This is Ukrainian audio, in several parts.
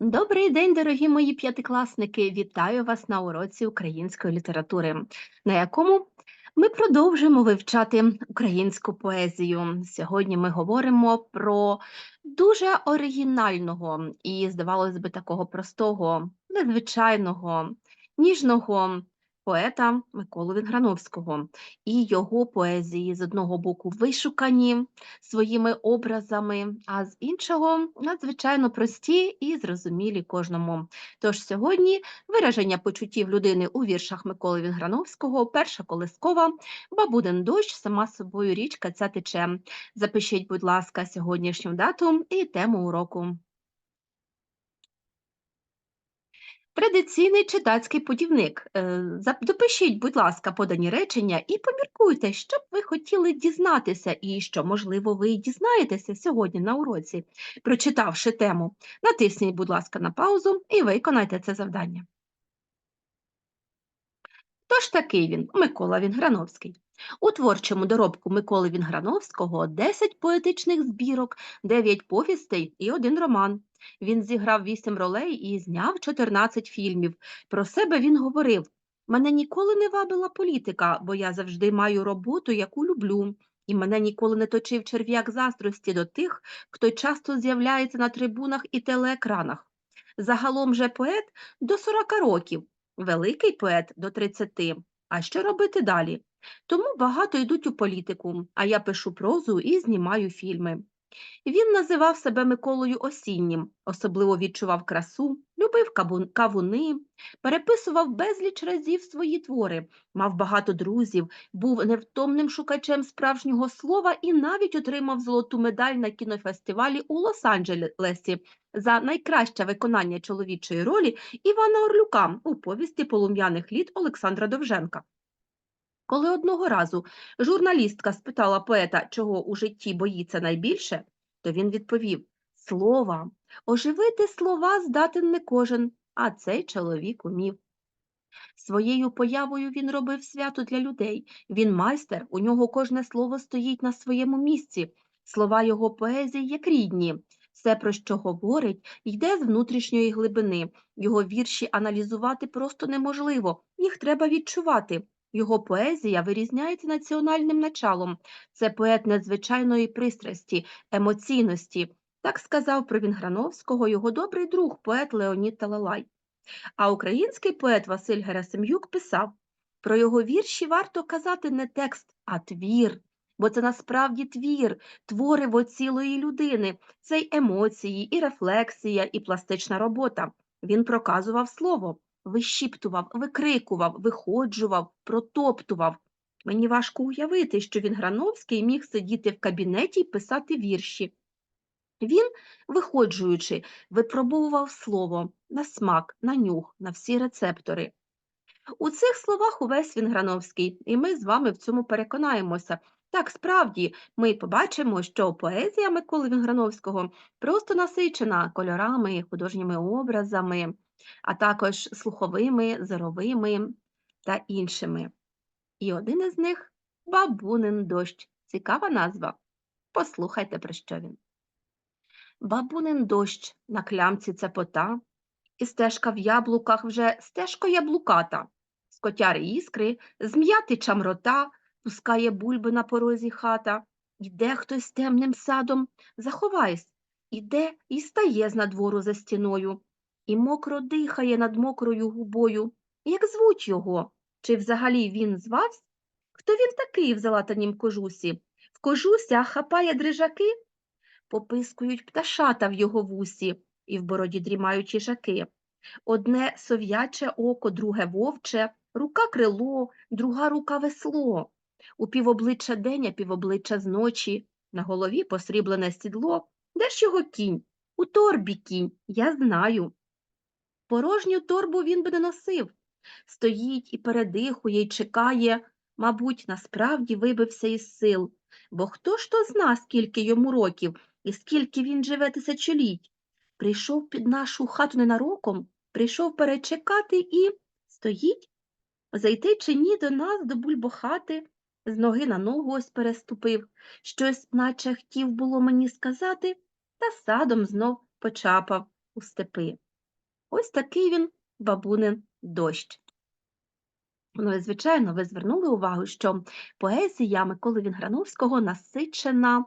Добрий день, дорогі мої п'ятикласники! Вітаю вас на уроці української літератури, на якому ми продовжимо вивчати українську поезію. Сьогодні ми говоримо про дуже оригінального і, здавалось би, такого простого, незвичайного, ніжного поета Миколу Вінграновського і його поезії з одного боку вишукані своїми образами, а з іншого надзвичайно прості і зрозумілі кожному. Тож сьогодні вираження почуттів людини у віршах Миколи Вінграновського, перша колискова, бабудин дощ, сама собою річка ця тече. Запишіть, будь ласка, сьогоднішню дату і тему уроку. Традиційний читацький путівник. Е, Допишіть, будь ласка, подані речення і поміркуйте, що б ви хотіли дізнатися, і що, можливо, ви дізнаєтеся сьогодні на уроці, прочитавши тему. Натисніть, будь ласка, на паузу і виконайте це завдання. Хто ж такий він, Микола Вінграновський? У творчому доробку Миколи Вінграновського 10 поетичних збірок, 9 повістей і один роман. Він зіграв 8 ролей і зняв 14 фільмів. Про себе він говорив: мене ніколи не вабила політика, бо я завжди маю роботу, яку люблю. І мене ніколи не точив черв'як заздрості до тих, хто часто з'являється на трибунах і телеекранах. Загалом же поет до 40 років, великий поет до 30. А що робити далі? Тому багато йдуть у політику, а я пишу прозу і знімаю фільми. Він називав себе Миколою Осіннім, особливо відчував красу, любив кавуни, переписував безліч разів свої твори, мав багато друзів, був невтомним шукачем справжнього слова і навіть отримав золоту медаль на кінофестивалі у Лос-Анджелесі за найкраще виконання чоловічої ролі Івана Орлюка у повісті полум'яних літ Олександра Довженка. Коли одного разу журналістка спитала поета, чого у житті боїться найбільше, то він відповів Слова. Оживити слова здатен не кожен, а цей чоловік умів. Своєю появою він робив свято для людей. Він майстер, у нього кожне слово стоїть на своєму місці. Слова його поезії як рідні. Все, про що говорить, йде з внутрішньої глибини. Його вірші аналізувати просто неможливо, їх треба відчувати. Його поезія вирізняється національним началом. Це поет надзвичайної пристрасті, емоційності. Так сказав про Вінграновського його добрий друг, поет Леонід Талалай. А український поет Василь Герасим'юк писав: про його вірші варто казати не текст, а твір. Бо це насправді твір, твориво цілої людини, це й емоції, і рефлексія, і пластична робота. Він проказував слово, вищіптував, викрикував, виходжував, протоптував. Мені важко уявити, що він Грановський міг сидіти в кабінеті й писати вірші. Він, виходжуючи, випробовував слово на смак, на нюх, на всі рецептори. У цих словах увесь Вінграновський, і ми з вами в цьому переконаємося. Так, справді, ми побачимо, що поезія Миколи Вінграновського просто насичена кольорами, художніми образами, а також слуховими, зоровими та іншими. І один із них Бабунин дощ. Цікава назва. Послухайте, про що він. Бабунин дощ на клямці цепота, і стежка в яблуках вже стежко яблуката. З іскри, зм'яти чамрота, пускає бульби на порозі хата. Іде хтось темним садом, заховайсь, іде і стає з надвору за стіною, і мокро дихає над мокрою губою. Як звуть його? Чи взагалі він звавсь? Хто він такий в залатанім кожусі? В кожуся хапає дрижаки? Попискують пташата в його вусі, і в бороді дрімають їжаки. Одне сов'яче око, друге вовче, рука крило, друга рука весло. У півобличчя день, а півобличчя зночі, на голові посріблене сідло. Де ж його кінь? У торбі кінь, я знаю. Порожню торбу він би не носив. Стоїть і передихує, й чекає, мабуть, насправді вибився із сил. Бо хто ж то зна, скільки йому років і скільки він живе тисячоліть? Прийшов під нашу хату ненароком, прийшов перечекати і стоїть. Зайти чи ні до нас, до бульбохати, з ноги на ногу ось переступив, щось, наче хотів було мені сказати, та садом знов почапав у степи. Ось такий він бабунин дощ. Ну звичайно, ви звернули увагу, що поезія Миколи Вінграновського насичена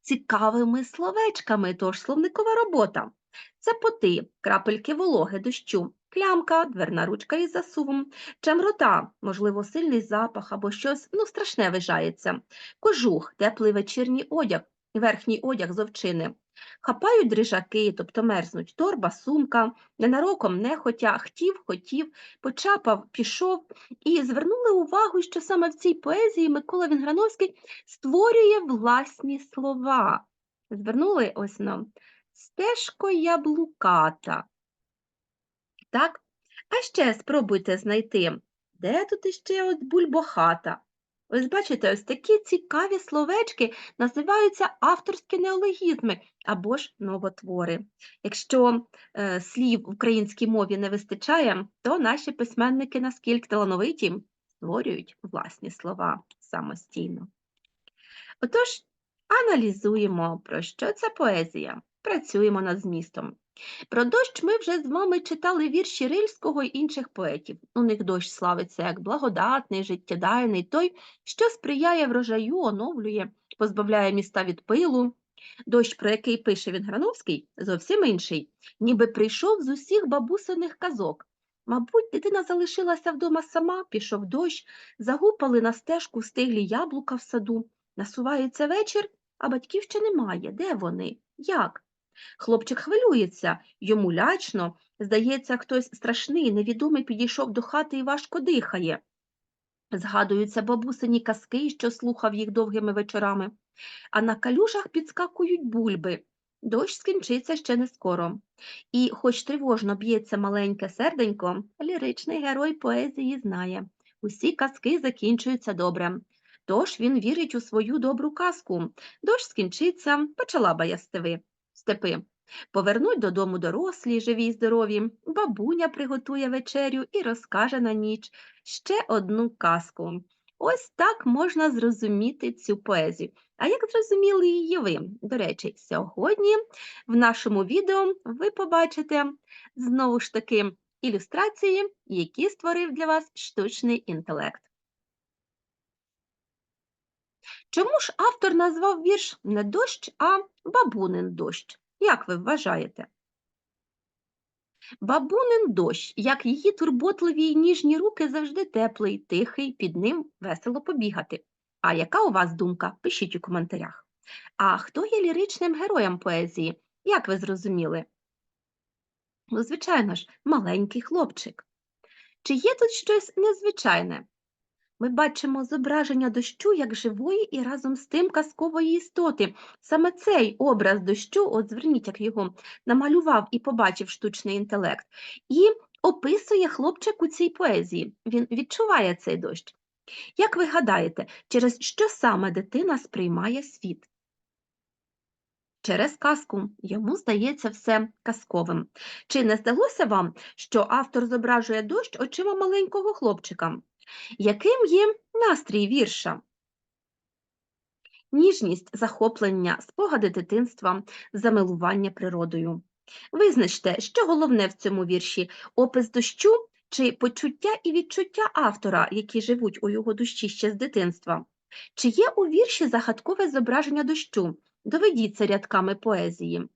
цікавими словечками, тож словникова робота. Це поти, крапельки вологи дощу, клямка, дверна ручка із засувом, чамрота, можливо, сильний запах або щось ну, страшне вижається, кожух, теплий вечірній одяг, верхній одяг з овчини. Хапають дрижаки, тобто мерзнуть, торба, сумка, ненароком нехотя, хтів, хотів, почапав, пішов, і звернули увагу, що саме в цій поезії Микола Вінграновський створює власні слова. Звернули ось нам стежко яблуката. Так? А ще спробуйте знайти, де тут іще от бульбохата. Ось бачите, ось такі цікаві словечки називаються авторські неологізми або ж новотвори. Якщо е, слів в українській мові не вистачає, то наші письменники наскільки талановиті створюють власні слова самостійно. Отож, аналізуємо, про що ця поезія, працюємо над змістом. Про дощ ми вже з вами читали вірші Рильського й інших поетів. У них дощ славиться як благодатний, життєдайний, той, що сприяє врожаю, оновлює, позбавляє міста від пилу. Дощ, про який пише Вінграновський, зовсім інший, ніби прийшов з усіх бабусиних казок. Мабуть, дитина залишилася вдома сама, пішов дощ, загупали на стежку стиглі яблука в саду. Насувається вечір, а батьків ще немає. Де вони? Як? Хлопчик хвилюється, йому лячно. Здається, хтось страшний, невідомий підійшов до хати і важко дихає. Згадуються бабусині казки, що слухав їх довгими вечорами, а на калюжах підскакують бульби. Дощ скінчиться ще не скоро. І, хоч тривожно б'ється маленьке серденько, ліричний герой поезії знає усі казки закінчуються добре. Тож він вірить у свою добру казку. Дощ скінчиться, почала баястиви степи. Повернуть додому дорослі, живі й здорові, бабуня приготує вечерю і розкаже на ніч ще одну казку. Ось так можна зрозуміти цю поезію. А як зрозуміли її ви? До речі, сьогодні в нашому відео ви побачите знову ж таки ілюстрації, які створив для вас штучний інтелект. Чому ж автор назвав вірш не дощ, а бабунин дощ? Як ви вважаєте? Бабунин дощ, як її турботливі й ніжні руки, завжди теплий, тихий, під ним весело побігати. А яка у вас думка? Пишіть у коментарях. А хто є ліричним героєм поезії? Як ви зрозуміли? Ну, звичайно ж, маленький хлопчик. Чи є тут щось незвичайне? Ми бачимо зображення дощу як живої і разом з тим казкової істоти. Саме цей образ дощу, от зверніть, як його намалював і побачив штучний інтелект, і описує хлопчик у цій поезії. Він відчуває цей дощ. Як ви гадаєте, через що саме дитина сприймає світ? Через казку йому здається все казковим. Чи не здалося вам, що автор зображує дощ очима маленького хлопчика? Яким є настрій вірша? Ніжність, захоплення, спогади дитинства, замилування природою. Визначте, що головне в цьому вірші опис дощу чи почуття і відчуття автора, які живуть у його душі ще з дитинства. Чи є у вірші загадкове зображення дощу? Доведіться рядками поезії.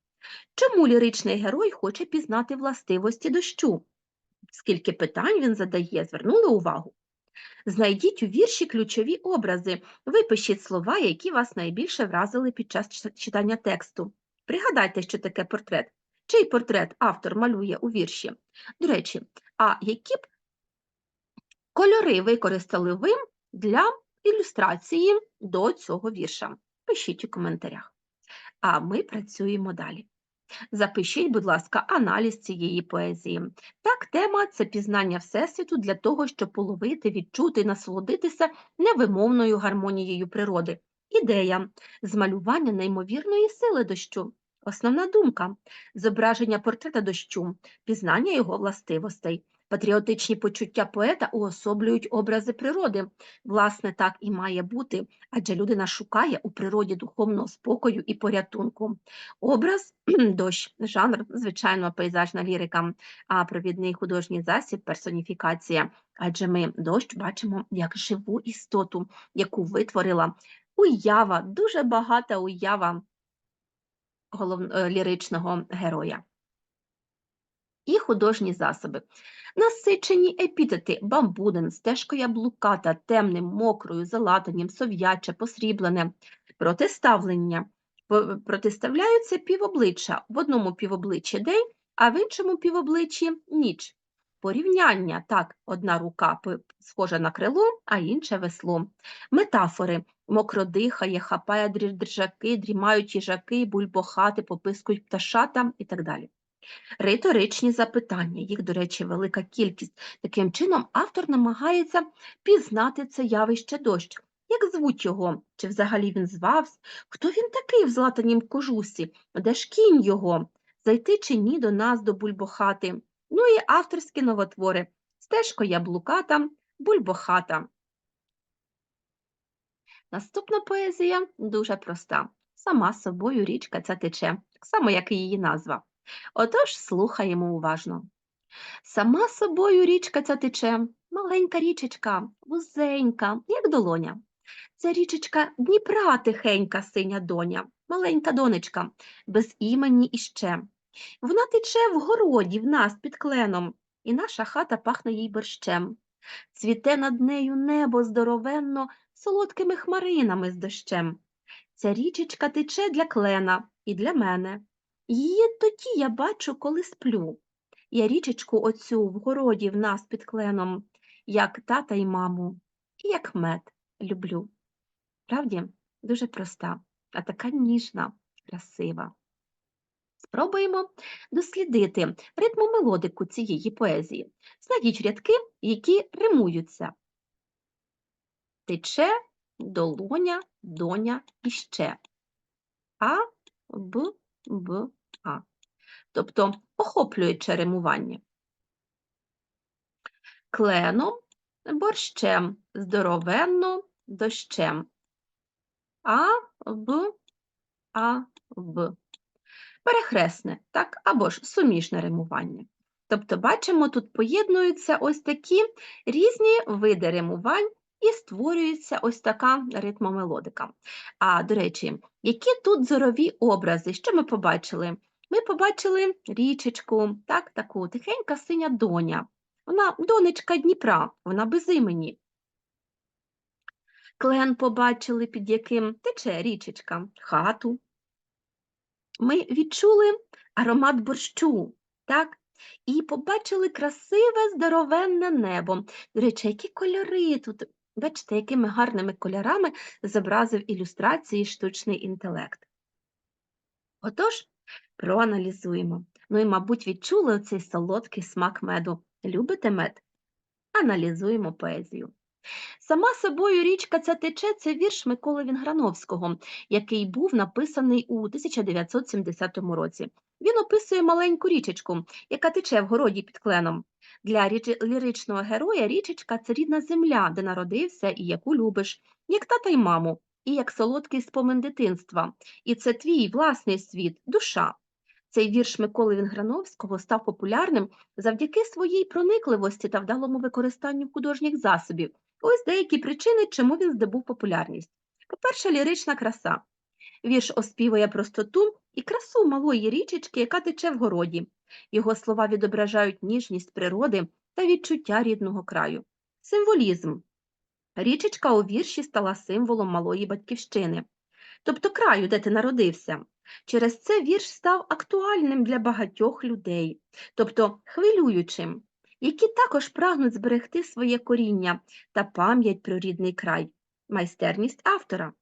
Чому ліричний герой хоче пізнати властивості дощу? Скільки питань він задає, звернули увагу? Знайдіть у вірші ключові образи, випишіть слова, які вас найбільше вразили під час читання тексту. Пригадайте, що таке портрет. Чий портрет автор малює у вірші? До речі, а які б кольори використали ви для ілюстрації до цього вірша? Пишіть у коментарях. А ми працюємо далі. Запишіть, будь ласка, аналіз цієї поезії. Так, тема це пізнання Всесвіту для того, щоб половити, відчути і насолодитися невимовною гармонією природи. Ідея змалювання неймовірної сили дощу. Основна думка зображення портрета дощу, пізнання його властивостей, Патріотичні почуття поета уособлюють образи природи. Власне, так і має бути, адже людина шукає у природі духовного спокою і порятунку. Образ дощ, жанр, звичайно, пейзажна лірика, а провідний художній засіб персоніфікація. Адже ми дощ бачимо як живу істоту, яку витворила уява, дуже багата уява е, ліричного героя. І художні засоби. Насичені епітети бамбуден, стежко яблуката, темним, мокрою, залатанням, сов'яче, посріблене, протиставлення. Протиставляються півобличчя. В одному півобличчі день, а в іншому півобличчі ніч. Порівняння так, одна рука схожа на крило, а інша весло. Метафори мокро дихає, хапає дрі- дрімають їжаки, бульбохати, попискують пташата і так далі. Риторичні запитання, їх, до речі, велика кількість. Таким чином, автор намагається пізнати це явище дощ. Як звуть його? Чи взагалі він звався? Хто він такий в златанім кожусі? Де ж кінь його? Зайти чи ні до нас, до бульбохати? Ну і авторські новотвори. Стежко яблуката, бульбохата. Наступна поезія дуже проста. Сама собою річка ця тече, так само, як і її назва. Отож слухаємо уважно. Сама собою річка ця тече, маленька річечка, вузенька, як долоня. Це річечка Дніпра тихенька синя доня, маленька донечка, без імені іще. Вона тече в городі в нас під кленом, і наша хата пахне їй борщем. Цвіте над нею небо здоровенно солодкими хмаринами з дощем. Ця річечка тече для клена і для мене. Її тоді я бачу, коли сплю. Я річечку оцю в городі в нас під кленом, як тата й маму, і як мед люблю. Правді, дуже проста, а така ніжна, красива. Спробуємо дослідити ритму мелодику цієї поезії. Знайдіть рядки, які римуються. Тече, долоня, доня і ще. А, Б, Б, А. Тобто охоплююче римування. Кленом, борщем, здоровенно, дощем. А, Б, А, Б. Перехресне, так, або ж суміжне римування. Тобто, бачимо, тут поєднуються ось такі різні види римувань і створюється ось така ритмомелодика. А, до речі, які тут зорові образи? Що ми побачили? Ми побачили річечку, так, таку тихенька синя доня. Вона донечка Дніпра, вона без імені. Клен побачили, під яким тече річечка, хату. Ми відчули аромат борщу, так? І побачили красиве здоровенне небо. До речі, які кольори тут. Бачите, якими гарними кольорами зобразив ілюстрації штучний інтелект. Отож, проаналізуємо. Ну і, мабуть, відчули оцей солодкий смак меду. Любите мед? Аналізуємо поезію. Сама собою річка ця тече це вірш Миколи Вінграновського, який був написаний у 1970 році. Він описує маленьку річечку, яка тече в городі під кленом. Для ліричного героя річечка це рідна земля, де народився і яку любиш, як тата й маму, і як солодкий спомин дитинства. І це твій власний світ, душа. Цей вірш Миколи Вінграновського став популярним завдяки своїй проникливості та вдалому використанню художніх засобів. Ось деякі причини, чому він здобув популярність. По-перше, лірична краса. Вірш оспівує простоту і красу малої річечки, яка тече в городі. Його слова відображають ніжність природи та відчуття рідного краю. Символізм. Річечка у вірші стала символом малої батьківщини, тобто краю, де ти народився. Через це вірш став актуальним для багатьох людей, тобто хвилюючим, які також прагнуть зберегти своє коріння та пам'ять про рідний край, майстерність автора,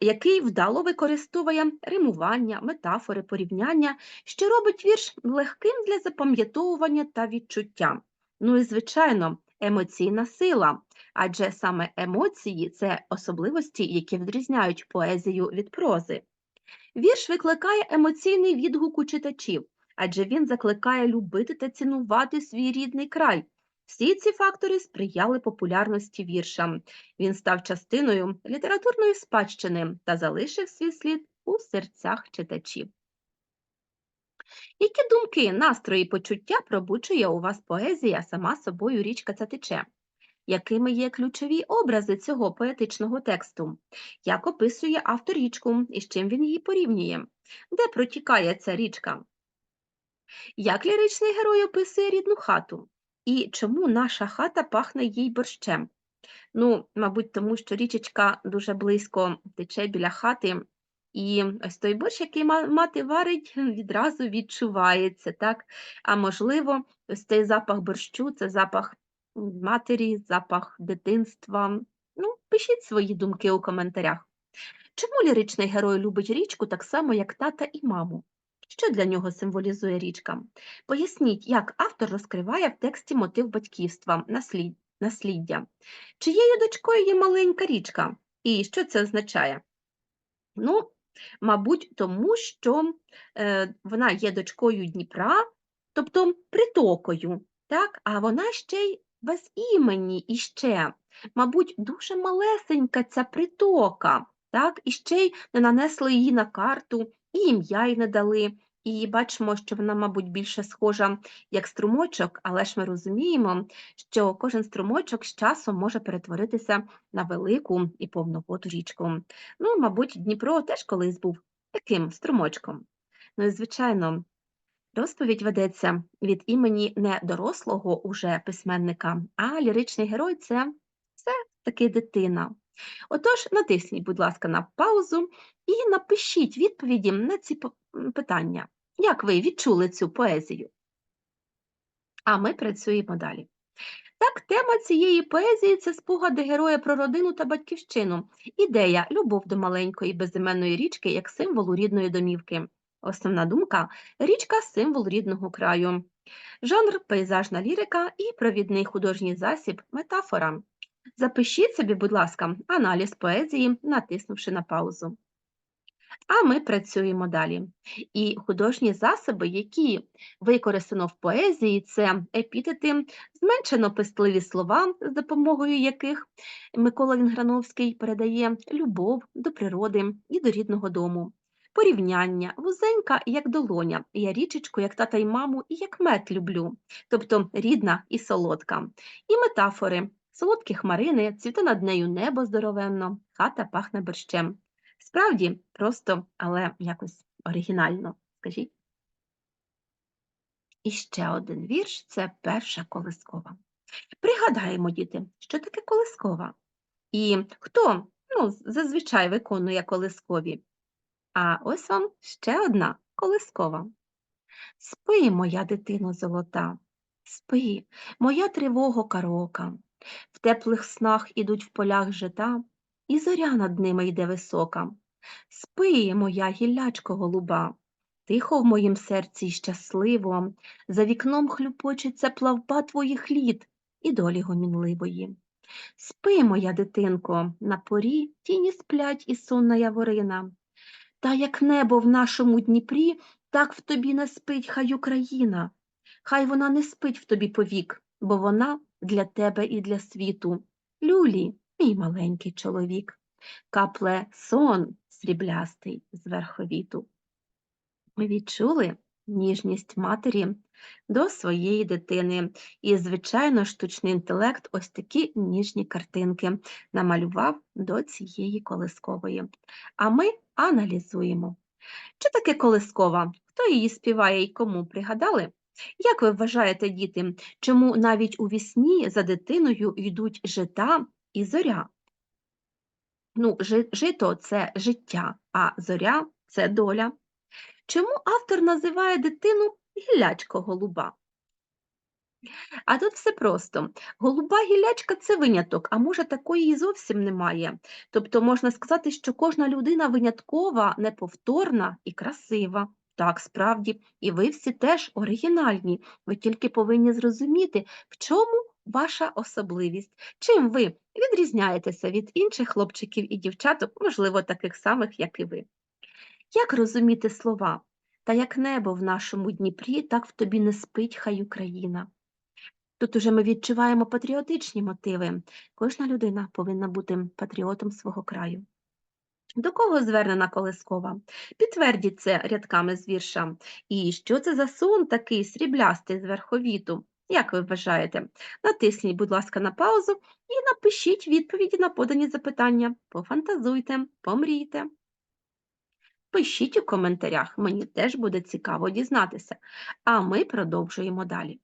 який вдало використовує римування, метафори, порівняння, що робить вірш легким для запам'ятовування та відчуття. Ну і, звичайно, емоційна сила, адже саме емоції це особливості, які відрізняють поезію від прози. Вірш викликає емоційний відгук у читачів, адже він закликає любити та цінувати свій рідний край. Всі ці фактори сприяли популярності вірша. Він став частиною літературної спадщини та залишив свій слід у серцях читачів. Які думки, настрої, почуття пробуджує у вас поезія сама собою річка ця тече? Якими є ключові образи цього поетичного тексту? Як описує автор річку і з чим він її порівнює? Де протікає ця річка? Як ліричний герой описує рідну хату? І чому наша хата пахне їй борщем? Ну, мабуть, тому що річечка дуже близько тече біля хати, і ось той борщ, який мати варить, відразу відчувається, так? А можливо, ось цей запах борщу це запах матері, запах дитинства. Ну, пишіть свої думки у коментарях. Чому ліричний герой любить річку так само, як тата і маму? Що для нього символізує річка? Поясніть, як автор розкриває в тексті мотив батьківства, насліддя. Чиєю дочкою є маленька річка? І що це означає? Ну, мабуть, тому що е, вона є дочкою Дніпра, тобто притокою, так? а вона ще й без імені іще. Мабуть, дуже малесенька ця притока, так? і ще й не нанесли її на карту, і ім'я й не дали. І бачимо, що вона, мабуть, більше схожа як струмочок, але ж ми розуміємо, що кожен струмочок з часом може перетворитися на велику і повноводу річку. Ну, мабуть, Дніпро теж колись був таким струмочком. Ну і, звичайно, розповідь ведеться від імені не дорослого уже письменника, а ліричний герой це все таки дитина. Отож, натисніть, будь ласка, на паузу і напишіть відповіді на ці питання. Як ви відчули цю поезію? А ми працюємо далі. Так, тема цієї поезії це спогади героя про родину та батьківщину. Ідея любов до маленької безіменної річки як символу рідної домівки. Основна думка річка символ рідного краю. Жанр пейзажна лірика і провідний художній засіб метафора. Запишіть собі, будь ласка, аналіз поезії, натиснувши на паузу. А ми працюємо далі. І художні засоби, які використано в поезії, це епітети, зменшено пестливі слова, з допомогою яких Микола Вінграновський передає любов до природи і до рідного дому. Порівняння, вузенька, як долоня, я річечку, як тата й маму, і як мед люблю, тобто рідна і солодка. І метафори, солодкі хмарини, цвіте над нею небо здоровенно, хата пахне борщем. Справді, просто, але якось оригінально, скажіть. І ще один вірш це перша колискова. Пригадаємо, діти, що таке колискова? І хто ну, зазвичай виконує колискові? А ось вам ще одна колискова. Спи, моя дитино золота, спи, моя тривого карока. В теплих снах ідуть в полях жита, і зоря над ними йде висока. Спи, моя гіллячко голуба, тихо в моїм серці й щасливо, за вікном хлюпочеться плавба твоїх літ і долі гомінливої. Спи, моя дитинко, на порі тіні сплять і сонна яворина. Та як небо в нашому Дніпрі, так в тобі не спить хай Україна. Хай вона не спить в тобі повік, бо вона для тебе і для світу. Люлі, мій маленький чоловік, капле сон сріблястий з верховіту. Ми відчули ніжність матері до своєї дитини. І, звичайно, штучний інтелект ось такі ніжні картинки намалював до цієї колискової. А ми аналізуємо. Що таке колискова? Хто її співає і кому пригадали? Як ви вважаєте, діти, чому навіть у вісні за дитиною йдуть жита і зоря? Ну, жито це життя, а зоря це доля. Чому автор називає дитину гіллячко голуба? А тут все просто. Голуба гіллячка це виняток, а може такої і зовсім немає. Тобто можна сказати, що кожна людина виняткова, неповторна і красива. Так, справді, і ви всі теж оригінальні. Ви тільки повинні зрозуміти, в чому ваша особливість, чим ви відрізняєтеся від інших хлопчиків і дівчаток, можливо, таких самих, як і ви. Як розуміти слова? Та як небо в нашому Дніпрі, так в тобі не спить хай Україна. Тут уже ми відчуваємо патріотичні мотиви. Кожна людина повинна бути патріотом свого краю. До кого звернена Колескова? Підтвердіть це рядками з вірша. І що це за сон такий сріблястий з верховіту? Як ви вважаєте? Натисніть, будь ласка, на паузу і напишіть відповіді на подані запитання. Пофантазуйте, помрійте. Пишіть у коментарях, мені теж буде цікаво дізнатися. А ми продовжуємо далі.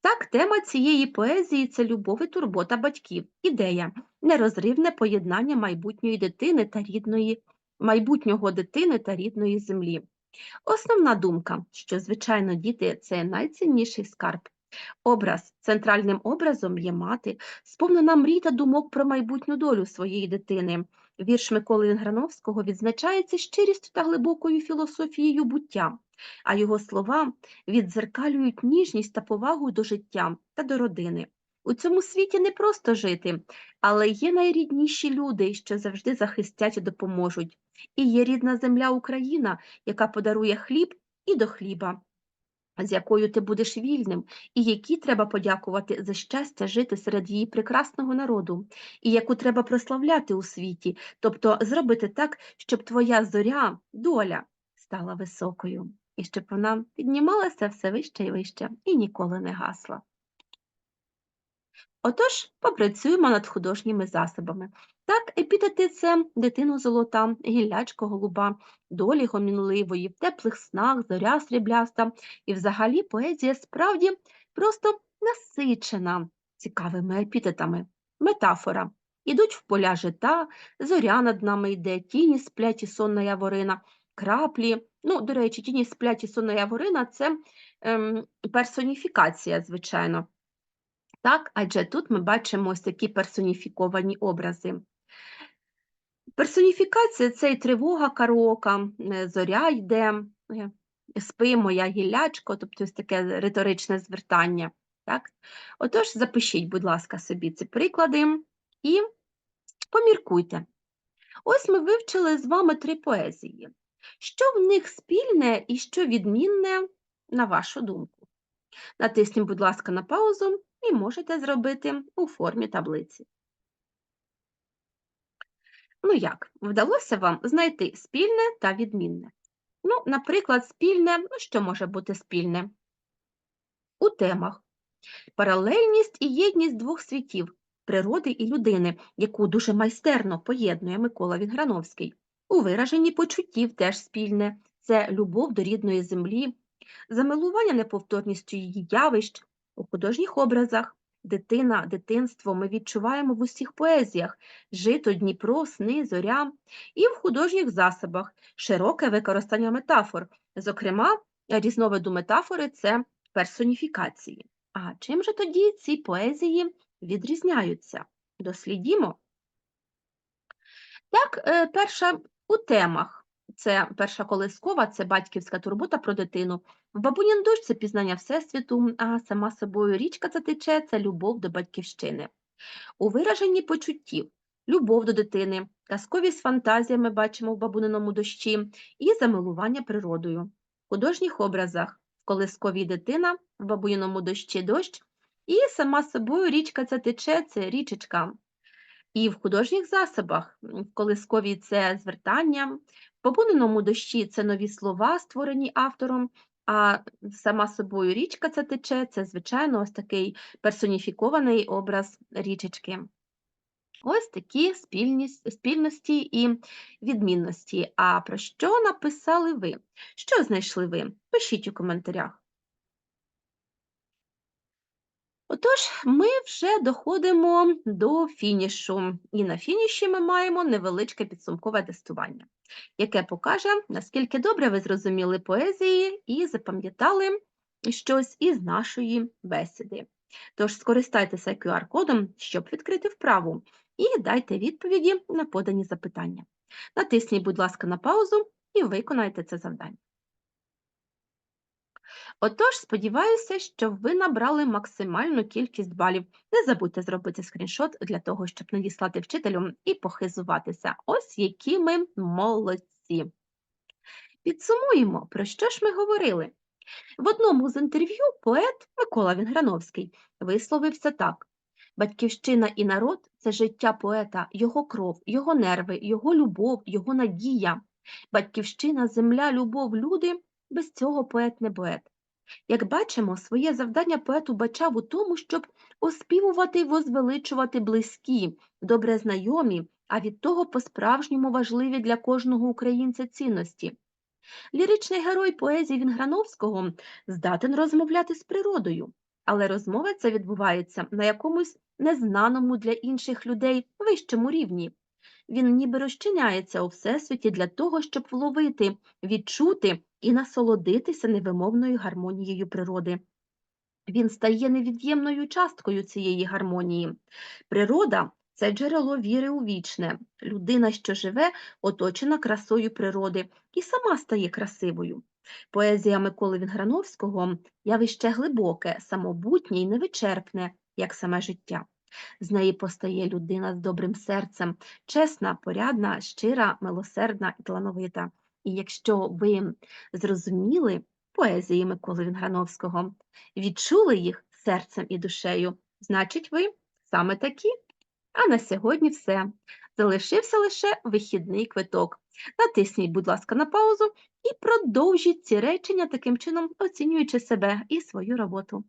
Так, тема цієї поезії це любов і турбота батьків. Ідея нерозривне поєднання майбутньої дитини та рідної, майбутнього дитини та рідної землі. Основна думка, що, звичайно, діти це найцінніший скарб. Образ центральним образом є мати, сповнена мрій та думок про майбутню долю своєї дитини. Вірш Миколи Інграновського відзначається щирістю та глибокою філософією буття, а його слова віддзеркалюють ніжність та повагу до життя та до родини. У цьому світі не просто жити, але є найрідніші люди, що завжди захистять і допоможуть. І є рідна земля Україна, яка подарує хліб і до хліба, з якою ти будеш вільним, і якій треба подякувати за щастя жити серед її прекрасного народу, і яку треба прославляти у світі, тобто зробити так, щоб твоя зоря, доля стала високою, і щоб вона піднімалася все вище і вище і ніколи не гасла. Отож, попрацюємо над художніми засобами. Так, епітети це дитину золота, гіллячко голуба, долі гомінливої, в теплих снах, зоря срібляста. І взагалі поезія справді просто насичена цікавими епітетами. Метафора. Ідуть в поля жита, зоря над нами йде, тіні сплять і сонна яворина, краплі. Ну, до речі, тіні сплять і сонна яворина це ем, персоніфікація, звичайно. Так, адже тут ми бачимо ось такі персоніфіковані образи. Персоніфікація це і тривога караока, е, зоря йде, е, спи моя гіллячко, тобто ось таке риторичне звертання. Так? Отож, запишіть, будь ласка, собі ці приклади і поміркуйте. Ось ми вивчили з вами три поезії. Що в них спільне і що відмінне, на вашу думку? Натисніть, будь ласка, на паузу і можете зробити у формі таблиці. Ну як, вдалося вам знайти спільне та відмінне? Ну, наприклад, спільне, ну що може бути спільне? У темах паралельність і єдність двох світів природи і людини, яку дуже майстерно поєднує Микола Вінграновський. У вираженні почуттів теж спільне це любов до рідної землі, замилування неповторністю її явищ у художніх образах, дитина, дитинство ми відчуваємо в усіх поезіях жито, Дніпро, сни, зоря, і в художніх засобах широке використання метафор. Зокрема, різновиду метафори це персоніфікації. А чим же тоді ці поезії відрізняються? Дослідімо. Так, е, перша у темах. Це перша колискова, це батьківська турбота про дитину. В бабунін дощ це пізнання Всесвіту, а сама собою річка це тече, це любов до батьківщини. У вираженні почуттів любов до дитини, казкові з фантазіями бачимо в бабуниному дощі і замилування природою. В художніх образах колискові дитина в бабуниному дощі дощ, і сама собою річка це тече, це річечка. І в художніх засобах в колисковій це звертання, бабуниному дощі це нові слова, створені автором, а сама собою річка це тече, це, звичайно, ось такий персоніфікований образ річечки. Ось такі спільності і відмінності. А про що написали ви? Що знайшли ви? Пишіть у коментарях. Отож, ми вже доходимо до фінішу, і на фініші ми маємо невеличке підсумкове тестування, яке покаже, наскільки добре ви зрозуміли поезії і запам'ятали щось із нашої бесіди. Тож скористайтеся QR-кодом, щоб відкрити вправу, і дайте відповіді на подані запитання. Натисніть, будь ласка, на паузу і виконайте це завдання. Отож, сподіваюся, що ви набрали максимальну кількість балів. Не забудьте зробити скріншот для того, щоб надіслати вчителю і похизуватися. Ось які ми молодці. Підсумуємо, про що ж ми говорили. В одному з інтерв'ю поет Микола Вінграновський висловився так: Батьківщина і народ це життя поета, його кров, його нерви, його любов, його надія. Батьківщина, земля, любов, люди без цього поет не поет. Як бачимо, своє завдання поет убачав у тому, щоб оспівувати і возвеличувати близькі, добре знайомі, а від того по-справжньому важливі для кожного українця цінності. Ліричний герой поезії Вінграновського здатен розмовляти з природою, але розмова ця відбувається на якомусь незнаному для інших людей вищому рівні. Він ніби розчиняється у всесвіті для того, щоб вловити, відчути і насолодитися невимовною гармонією природи. Він стає невід'ємною часткою цієї гармонії. Природа це джерело віри у вічне. Людина, що живе, оточена красою природи і сама стає красивою. Поезія Миколи Вінграновського явище глибоке, самобутнє і невичерпне, як саме життя. З неї постає людина з добрим серцем, чесна, порядна, щира, милосердна і талановита. І якщо ви зрозуміли поезії Миколи Вінграновського, відчули їх серцем і душею, значить, ви саме такі. А на сьогодні все. Залишився лише вихідний квиток. Натисніть, будь ласка, на паузу і продовжіть ці речення таким чином, оцінюючи себе і свою роботу.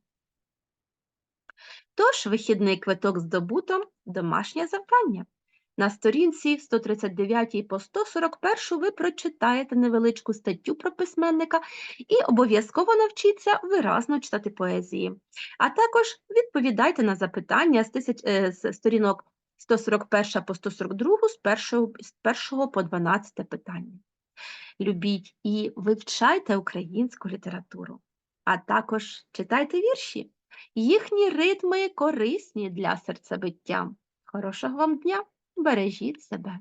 Тож, вихідний квиток здобуто домашнє завдання. На сторінці 139 по 141 ви прочитаєте невеличку статтю про письменника і обов'язково навчіться виразно читати поезії. А також відповідайте на запитання з, тисяч, е, з сторінок 141 по 142 з 1, з 1 по 12 питання. Любіть і вивчайте українську літературу, а також читайте вірші. Їхні ритми корисні для серцебиття. Хорошого вам дня! Бережіть себе!